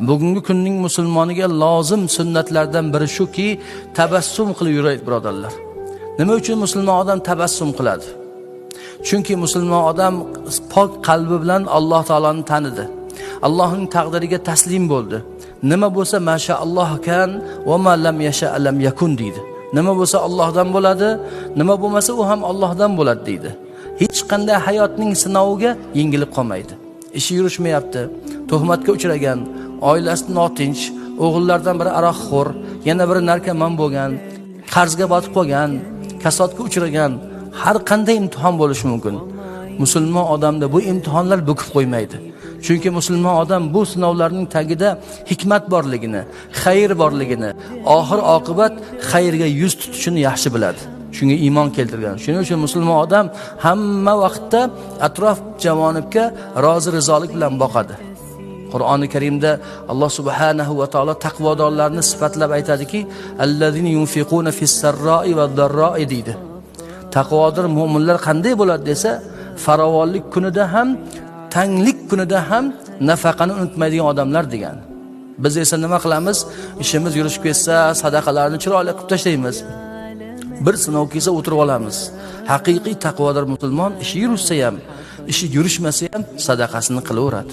bugungi kunning musulmoniga lozim sunnatlardan biri shuki tabassum qilib yuraylik birodarlar. Nima uchun musulmon odam tabassum qiladi? Chunki musulmon odam pok qalbi bilan alloh taoloni tanidi. Allohning taqdiriga taslim bo'ldi. Nima bo'lsa mashaalloh kan va ma lam yasha lam yakun deydi. Nima bo'lsa Allohdan bo'ladi. Nima bo'lmasa u ham Allohdan bo'ladi deydi. Hech qanday hayotning sinoviga yengilib qolmaydi. Ishi yurishmayapti. Tuhmatga uchragan oilasi notinch o'g'illardan biri aroqxo'r yana biri narkoman bo'lgan qarzga botib qolgan kasodga uchragan har qanday imtihon bo'lishi mumkin. Musulmon odamda bu imtihonlar bukib qo'ymaydi. Chunki musulmon odam bu sinovlarning tagida hikmat borligini xayr borligini oxir oqibat xayrga yuz tutishini yaxshi biladi. Shunga iymon keltirgan. Shuning uchun musulmon odam hamma vaqtda atrof javonibga rozi rizolik bilan boqadi. Qur'oni karimda alloh subhanahu va taolo taqvodorlarni sifatlab aytadiki allazina yunfiquna fis sarroi va darroi deydi. Taqvodor mo'minlar qanday bo'ladi desa farovonlik kunida ham tanglik kunida ham nafaqani unutmaydigan odamlar degan. Biz esa nima qilamiz? Ishimiz yurishib ketsa sadaqalarni chiroyli qilib tashlaymiz bir sinov kelsa o'tirib olamiz. Haqiqiy taqvodor musulmon ishi yurishsa ham ishi yurishmasa ham sadaqasini qilaveradi.